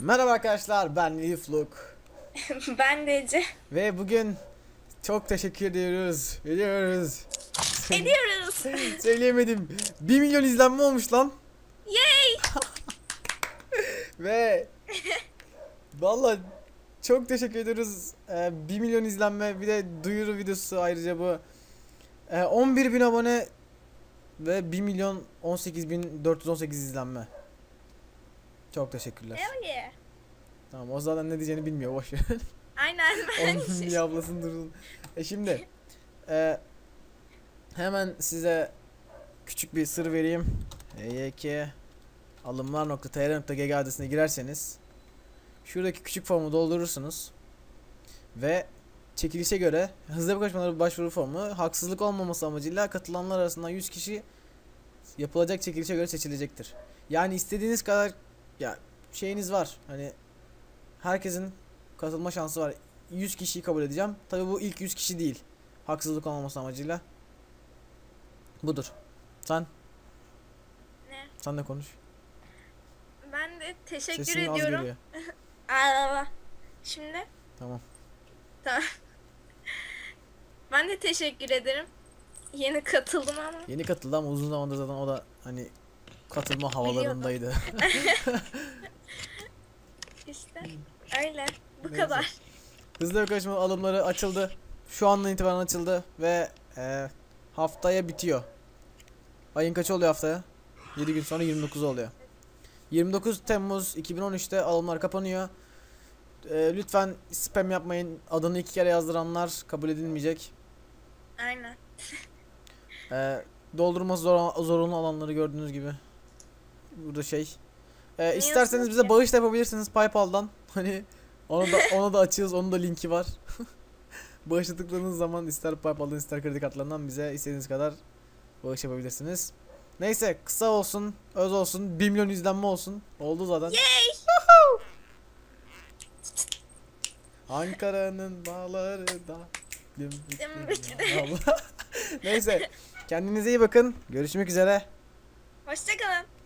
Merhaba arkadaşlar ben Lifluk ben de Ece. ve bugün çok teşekkür ediyoruz. Ediyoruz. Ediyoruz. Söyleyemedim. 1 milyon izlenme olmuş lan. Yay! Ve Vallahi çok teşekkür ediyoruz. Ee, 1 milyon izlenme bir de duyuru videosu ayrıca bu. Ee, 11 bin abone ve 1 milyon 18 bin 418 izlenme. Çok teşekkürler. Hell yeah. Tamam o zaten ne diyeceğini bilmiyor boş ver. Aynen. Onun bir ablasını dursun. E şimdi e, hemen size küçük bir sır vereyim. EYK alımlar.tr.gg adresine girerseniz şuradaki küçük formu doldurursunuz ve çekilişe göre hızlı yapı koşmaları başvuru formu haksızlık olmaması amacıyla katılanlar arasından 100 kişi yapılacak çekilişe göre seçilecektir. Yani istediğiniz kadar ya şeyiniz var. Hani herkesin katılma şansı var. 100 kişiyi kabul edeceğim. Tabi bu ilk 100 kişi değil. Haksızlık olmaması amacıyla. Budur. Sen? Ne? Sen de konuş. Ben de teşekkür Sesin az ediyorum. Aa, Şimdi Tamam. tamam. ben de teşekkür ederim. Yeni katıldım ama. Yeni katıldı ama uzun zamandır zaten o da hani katılma havalarındaydı. İşte öyle. Bu Neyse. kadar. Hızlı yaklaşma alımları açıldı. Şu andan itibaren açıldı ve e, haftaya bitiyor. Ayın kaçı oluyor haftaya? 7 gün sonra 29 oluyor. 29 Temmuz 2013'te alımlar kapanıyor. E, lütfen spam yapmayın. Adını iki kere yazdıranlar kabul edilmeyecek. Aynen. E, doldurması zor, zorunlu alanları gördüğünüz gibi. Burada şey. E, isterseniz bize bağış da yapabilirsiniz PayPal'dan. Hani onu da onu da açığız. Onun da linki var. Bağışa tıkladığınız zaman ister PayPal'dan ister kredi kartlarından bize istediğiniz kadar bağış yapabilirsiniz. Neyse kısa olsun, öz olsun, 1 milyon izlenme olsun. Oldu zaten. Ankara'nın bağları da Dım dım Allah. Neyse kendinize iyi bakın. Görüşmek üzere. Hoşçakalın.